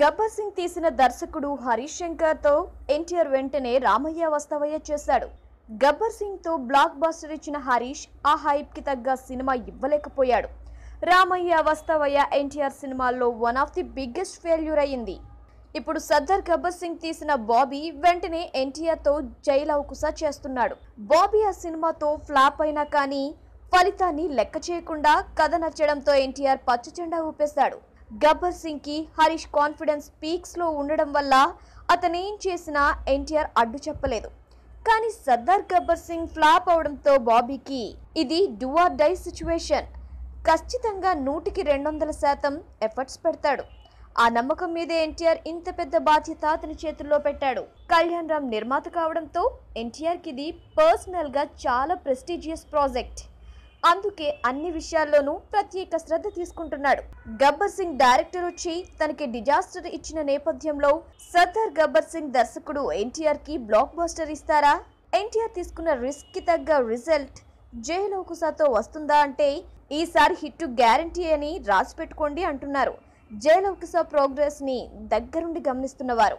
గబ్బర్ సింగ్ తీసిన దర్శకుడు హరీష్ శంకర్తో ఎన్టీఆర్ వెంటనే రామయ్య వస్తవయ్య చేశాడు. గబ్బర్ సింగ్తో బ్లాక్ బస్టర్ ఇచ్చిన హరీష్ ఆ హైప్కి తగ్గ సినిమా ఇవ్వలేకపోయాడు. రామయ్య వస్తవయ్య ఎన్టీఆర్ సినిమాల్లో one of the biggest failure అయింది ఇప్పుడు సర్దార్ గబ్బర్ సింగ్ తీసిన బాబీ వెంటనే ఎన్టీఆర్తో జైలవకుస చేస్తున్నాడు. బాబీ ఆ సినిమాతో ఫ్లాప్ అయినా కానీ ఫలితాన్ని లెక్క చేయకుండా కథ నచ్చడంతో ఎన్టీఆర్ పచ్చజెండా ఊపేశాడు. గబ్బర్ సింగ్కి హరీష్ కాన్ఫిడెన్స్ పీక్స్లో ఉండడం వల్ల అతనేం చేసినా ఎన్టీఆర్ అడ్డు చెప్పలేదు. కానీ సర్దార్ గబ్బర్ సింగ్ ఫ్లాప్ అవడంతో బాబీకి ఇది డూఆర్ డై సిచ్యువేషన్. ఖచ్చితంగా నూటికి రెండు వందల శాతం ఎఫర్ట్స్ పెడతాడు. ఆ నమ్మకం మీదే ఎన్టీఆర్ ఇంత పెద్ద బాధ్యత అతని చేతుల్లో పెట్టాడు. కళ్యాణ్ రామ్ నిర్మాత కావడంతో ఎన్టీఆర్కి ఇది పర్సనల్గా చాలా ప్రెస్టీజియస్ ప్రాజెక్ట్. అందుకే అన్ని విషయాల్లోనూ ప్రత్యేక శ్రద్ధ తీసుకుంటున్నాడు. గబ్బర్ సింగ్ డైరెక్టర్ వచ్చి తనకి డిజాస్టర్ ఇచ్చిన నేపథ్యంలో సర్దార్ గబ్బర్ సింగ్ దర్శకుడు ఎన్టీఆర్కి బ్లాక్ బస్టర్ ఇస్తారా? ఎన్టీఆర్ తీసుకున్న రిస్క్కి తగ్గ రిజల్ట్ జయలోకుసాతో వస్తుందా అంటే ఈసారి హిట్ గ్యారంటీ అని రాసి పెట్టుకోండి అంటున్నారు. జయలోకుసా ప్రోగ్రెస్ని దగ్గరుండి గమనిస్తున్నవారు